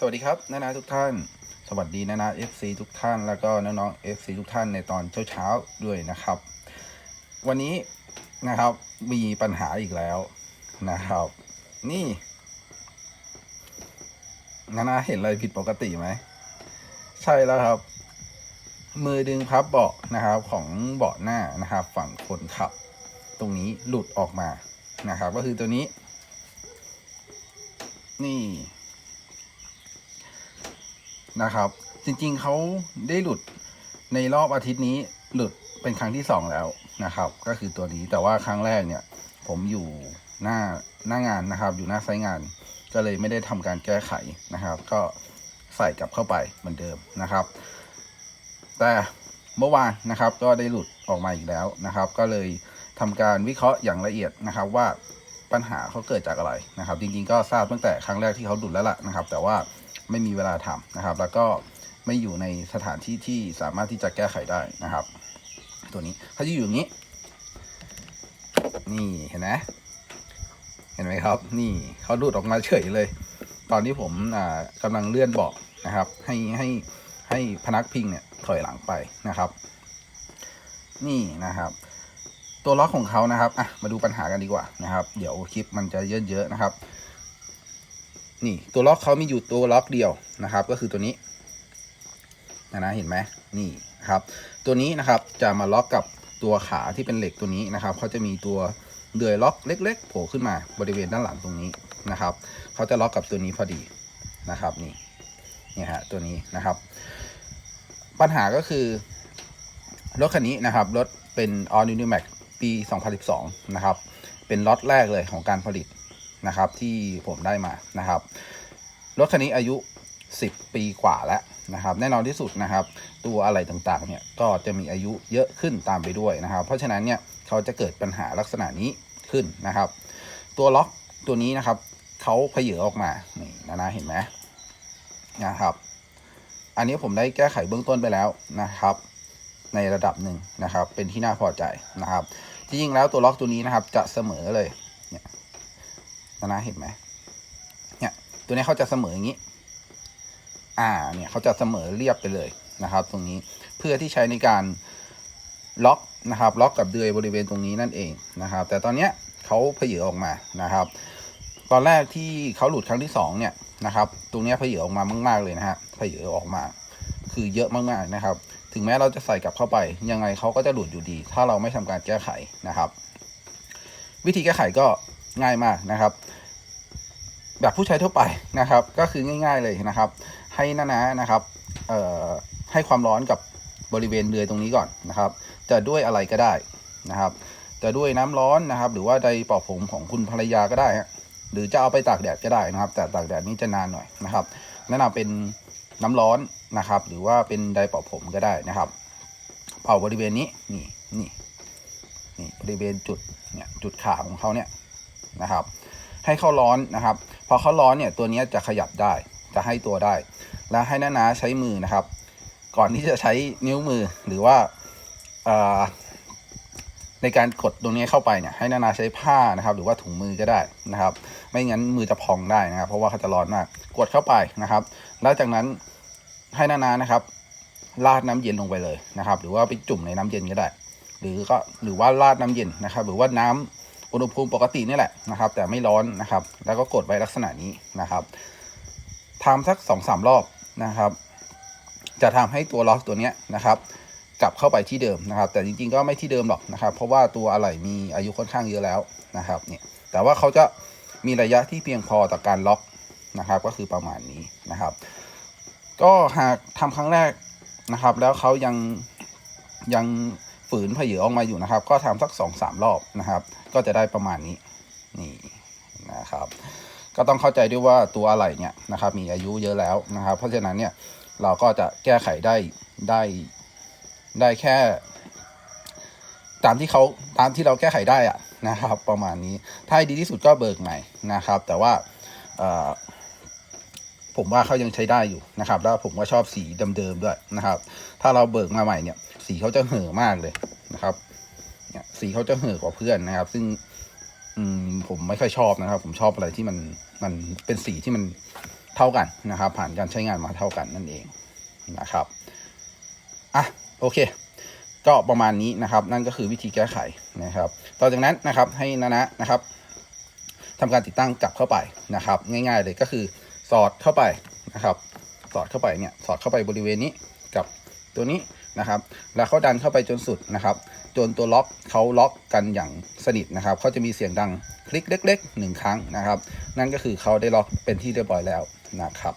สวัสดีครับนานาทุกท่าน สวัสดีนานา FC ทุกท่าน แล้วก็น้องๆ FC ทุกท่านในตอนเช้าๆด้วยนะครับ วันนี้นะครับมีปัญหาอีกแล้วนะครับ นี่นานาเห็นอะไรผิดปกติไหม ใช่แล้วครับ มือดึงพับเบาะนะครับของเบาะหน้านะครับ ฝั่งคนขับ ตรงนี้หลุดออกมานะครับ ก็คือตัวนี้ นี่ นะครับ จริงๆเขาได้หลุดในรอบอาทิตย์นี้หลุดเป็นครั้งที่สองแล้วนะครับ ก็คือตัวนี้แต่ว่าครั้งแรกเนี่ย ผมอยู่หน้าหน้างานนะครับ อยู่หน้าไซต์งาน ก็เลยไม่ได้ทำการแก้ไขนะครับ ก็ใส่กลับเข้าไปเหมือนเดิมนะครับ แต่เมื่อวานนะครับก็ได้หลุดออกมาอีกแล้วนะครับ ก็เลยทำการวิเคราะห์อย่างละเอียดนะครับว่าปัญหาเขาเกิดจากอะไรนะครับ จริงๆก็ทราบตั้งแต่ครั้งแรกที่เขาหลุดแล้วล่ะนะครับ แต่ว่า ไม่มีเวลาทำนะครับ แล้วก็ไม่อยู่ในสถานที่ที่สามารถที่จะแก้ไขได้นะครับ ตัวนี้เขาจะอยู่อย่างนี้ นี่เห็นไหมเห็นไหมครับ นี่เขาหลุดออกมาเฉยเลย ตอนที่ผมอ่ากำลังเลื่อนเบาะนะครับ ให้ให้ให้พนักพิงเนี่ยถอยหลังไปนะครับ นี่นะครับ ตัวล็อกของเขานะครับอะมาดูปัญหากันดีกว่านะครับ เดี๋ยวคลิปมันจะเยอะๆนะครับ นี่ตัวล็อกเขามีอยู่ตัวล็อกเดียวนะครับ ก็คือตัวนี้นะนะเห็นไหมนี่นครับ ตัวนี้นะครับจะมาล็อกกับตัวขาที่เป็นเหล็กตัวนี้นะครับเขาจะมีตัวเดือยล็อกเล็ก ๆ โผล่ขึ้นมาบริเวณด้านหลังตรงนี้นะครับเขาจะล็อกกับตัวนี้พอดีนะครับนี่นี่ฮะตัวนี้นะครับ ปัญหาก็คือรถคันนี้นะครับรถเป็น All New Max ปี 2012 นะครับ เป็นล็อตแรกเลยของการผลิต นะครับที่ผมได้มานะครับ รถคันนี้อายุ 10 ปีกว่าแล้วนะครับ แน่นอนที่สุดนะครับ ตัวอะไรต่างๆเนี่ยก็จะมีอายุเยอะขึ้นตามไปด้วยนะครับ เพราะฉะนั้นเนี่ยเขาจะเกิดปัญหาลักษณะนี้ขึ้นนะครับ ตัวล็อกตัวนี้นะครับเขาเพเยอออกมานี่นะนะเห็นไหมนะครับ อันนี้ผมได้แก้ไขเบื้องต้นไปแล้วนะครับ ในระดับหนึ่งนะครับ เป็นที่น่าพอใจนะครับ จริงๆแล้วตัวล็อกตัวนี้นะครับจะเสมอเลย นี่ยนะนะเห็นไหมเนี่ย ตัวนี้เขาจะเสมออย่างนี้ อ่า เนี่ยเขาจะเสมอเรียบไปเลยนะครับ ตรงนี้เพื่อที่ใช้ในการล็อกนะครับ ล็อกกับเดือยบริเวณตรงนี้นั่นเองนะครับ แต่ตอนเนี้ยเขาเพเยออกมานะครับ ตอนแรกที่เขาหลุดครั้งที่สองเนี่ยนะครับ ตรงเนี้ยเพเยออกมามาก ๆเลยนะฮะเพเยออกมา คือเยอะมากๆนะครับ ถึงแม้เราจะใส่กลับเข้าไป ยังไงเขาก็จะหลุดอยู่ดี ถ้าเราไม่ทำการแก้ไขนะครับ วิธีแก้ไขก็ ง่ายมากนะครับ แบบผู้ใช้ทั่วไปนะครับ ก็คือง่าย ๆเลยนะครับ ให้นานานะครับให้ความร้อนกับบริเวณเดือยตรงนี้ก่อนนะครับ จะด้วยอะไรก็ได้นะครับ จะด้วยน้ำร้อนนะครับ หรือว่าไดร์เป่าผมของคุณภรรยาก็ได้ฮะหรือจะเอาไปตากแดดก็ได้นะครับ แต่ตากแดดนี่จะนานหน่อยนะครับแนะนำเป็นน้ำร้อนนะครับ หรือว่าเป็นไดร์เป่าผมก็ได้นะครับ เป่าบริเวณนี้นี่นี่นี่บริเวณจุดเนี่ยจุดขาของเขาเนี่ย นะครับ ให้เขาร้อนนะครับ พอเขาร้อนเนี่ยตัวนี้จะขยับได้จะให้ตัวได้ และให้นานาใช้มือนะครับ ก่อนที่จะใช้นิ้วมือหรือว่าในการกดตรงนี้เข้าไปเนี่ยให้นานาใช้ผ้านะครับ หรือว่าถุงมือก็ได้นะครับ ไม่งั้นมือจะพองได้นะครับ เพราะว่าเขาจะร้อนมากกดเข้าไปนะครับ แล้วจากนั้นให้นานานะครับราดน้ำเย็นลงไปเลยนะครับ หรือว่าไปจุ่มในน้ำเย็นก็ได้ หรือก็หรือว่าราดน้ำเย็นนะครับ หรือว่าน้ำ อุณหภูมิปกตินี่แหละนะครับ แต่ไม่ร้อนนะครับ แล้วก็กดไว้ลักษณะนี้นะครับทำสักสองสามรอบนะครับ จะทำให้ตัวล็อกตัวเนี้ยนะครับกลับเข้าไปที่เดิมนะครับ แต่จริงๆก็ไม่ที่เดิมหรอกนะครับ เพราะว่าตัวอะไหล่มีอายุค่อนข้างเยอะแล้วนะครับเนี่ยแต่ว่าเขาจะมีระยะที่เพียงพอต่อการล็อกนะครับ ก็คือประมาณนี้นะครับ ก็หากทำครั้งแรกนะครับ แล้วเขายังยัง ฝืนเพเยอออกมาอยู่นะครับ ก็ทำสักสองสามรอบนะครับ ก็จะได้ประมาณนี้นี่นะครับ ก็ต้องเข้าใจด้วยว่าตัวอะไหล่เนี่ยนะครับ มีอายุเยอะแล้วนะครับ เพราะฉะนั้นเนี่ยเราก็จะแก้ไขได้ได้ได้แค่ ตามที่เขาตามที่เราแก้ไขได้อะนะครับ ประมาณนี้ถ้าดีที่สุดก็เบิกใหม่นะครับ แต่ว่าผมว่าเขายังใช้ได้อยู่นะครับ แล้วผมก็ชอบสีเดิมๆด้วยนะครับ ถ้าเราเบิกมาใหม่เนี่ย สีเขาจะเห่อมากเลยนะครับเนี่ยสีเขาจะเห่อกว่าเพื่อนนะครับ ซึ่ง อืมผมไม่ค่อยชอบนะครับ ผมชอบอะไรที่มันมันเป็นสีที่มันเท่ากันนะครับ ผ่านการใช้งานมาเท่ากันนั่นเองนะครับอะโอเค ก็ประมาณนี้นะครับ นั่นก็คือวิธีแก้ไขนะครับ ต่อจากนั้นนะครับให้นานะนะครับทำการติดตั้งกลับเข้าไปนะครับ ง่าย ๆ เลยก็คือสอดเข้าไปนะครับ สอดเข้าไปเนี่ยสอดเข้าไปบริเวณนี้กับตัวนี้ นะครับ แล้วเขาดันเข้าไปจนสุดนะครับจนตัวล็อกเขาล็อกกันอย่างสนิทนะครับเขาจะมีเสียงดังคลิกเล็กๆหนึ่งครั้งนะครับ นั่นก็คือเขาได้ล็อกเป็นที่เรียบร้อยแล้วนะครับ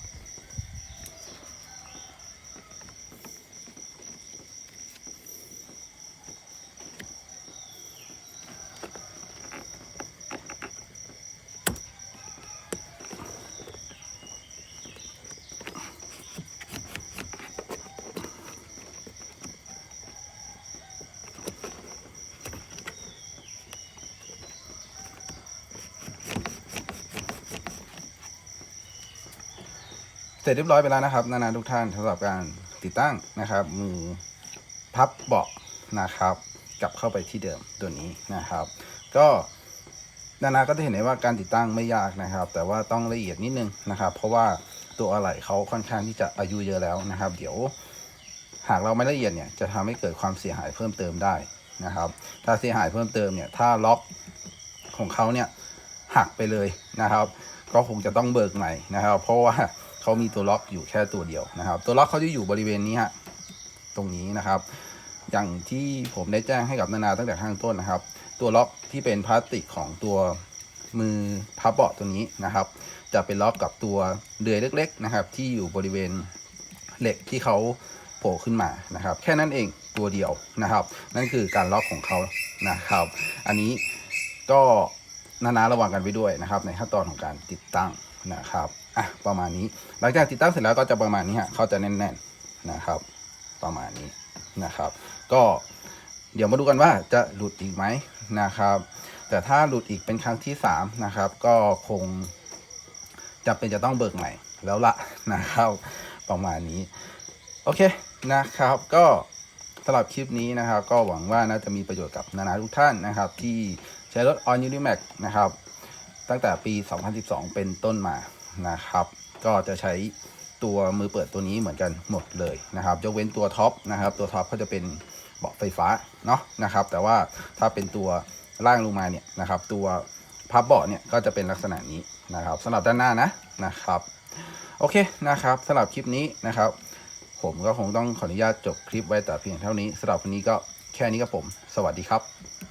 เสร็จเรียบร้อยไปแล้วนะครับ นานาทุกท่านสำหรับการติดตั้งนะครับ มือพับเบาะนะครับ กลับเข้าไปที่เดิมตัวนี้นะครับ ก็นานาก็จะเห็นได้ว่าการติดตั้งไม่ยากนะครับ แต่ว่าต้องละเอียดนิดนึงนะครับ เพราะว่าตัวอะไหล่เขาค่อนข้างที่จะอายุเยอะแล้วนะครับ เดี๋ยวหากเราไม่ละเอียดเนี่ยจะทำให้เกิดความเสียหายเพิ่มเติมได้นะครับ ถ้าเสียหายเพิ่มเติมเนี่ย ถ้าล็อกของเขาเนี่ยหักไปเลยนะครับ ก็คงจะต้องเบิกใหม่นะครับ เพราะว่า เขามีตัวล็อกอยู่แค่ตัวเดียวนะครับ ตัวล็อกเขาจะอยู่บริเวณนี้ฮะตรงนี้นะครับ อย่างที่ผมได้แจ้งให้กับนานาตั้งแต่ข้างต้นนะครับ ตัวล็อกที่เป็นพลาสติกของตัวมือพับเบาะตัวนี้นะครับ จะเป็นล็อกกับตัวเดือยเล็ก ๆนะครับ ที่อยู่บริเวณเหล็กที่เขาโผล่ขึ้นมานะครับ แค่นั้นเองตัวเดียวนะครับ นั่นคือการล็อกของเขานะครับ อันนี้ก็นานาระวังกันไว้ด้วยนะครับ ในขั้นตอนของการติดตั้งนะครับ อะประมาณนี้ หลังจากติดตั้งเสร็จแล้วก็จะประมาณนี้ฮะเขาจะแน่นๆนะครับ ประมาณนี้นะครับ ก็เดี๋ยวมาดูกันว่าจะหลุดอีกไหมนะครับ แต่ถ้าหลุดอีกเป็นครั้งที่สามนะครับก็คงจำเป็นจะต้องเบิกใหม่แล้วละนะครับประมาณนี้ โอเคนะครับ ก็สำหรับคลิปนี้นะครับ ก็หวังว่าน่าจะมีประโยชน์กับนานาทุกท่านนะครับ ที่ใช้รถ On Unimax นะครับ ตั้งแต่ปี 2012 เป็นต้นมา นะครับ ก็จะใช้ตัวมือเปิดตัวนี้เหมือนกันหมดเลยนะครับยกเว้นตัวท็อปนะครับ ตัวท็อปก็จะเป็นเบาะไฟฟ้าเนาะนะครับ แต่ว่าถ้าเป็นตัวล่างลงมาเนี่ยนะครับ ตัวพับเบาะเนี่ยก็จะเป็นลักษณะนี้นะครับสำหรับด้านหน้านะนะครับโอเคนะครับสำหรับคลิปนี้นะครับ ผมก็คงต้องขออนุญาตจบคลิปไว้แต่เพียงเท่านี้สำหรับวันนี้ก็แค่นี้ครับผม สวัสดีครับ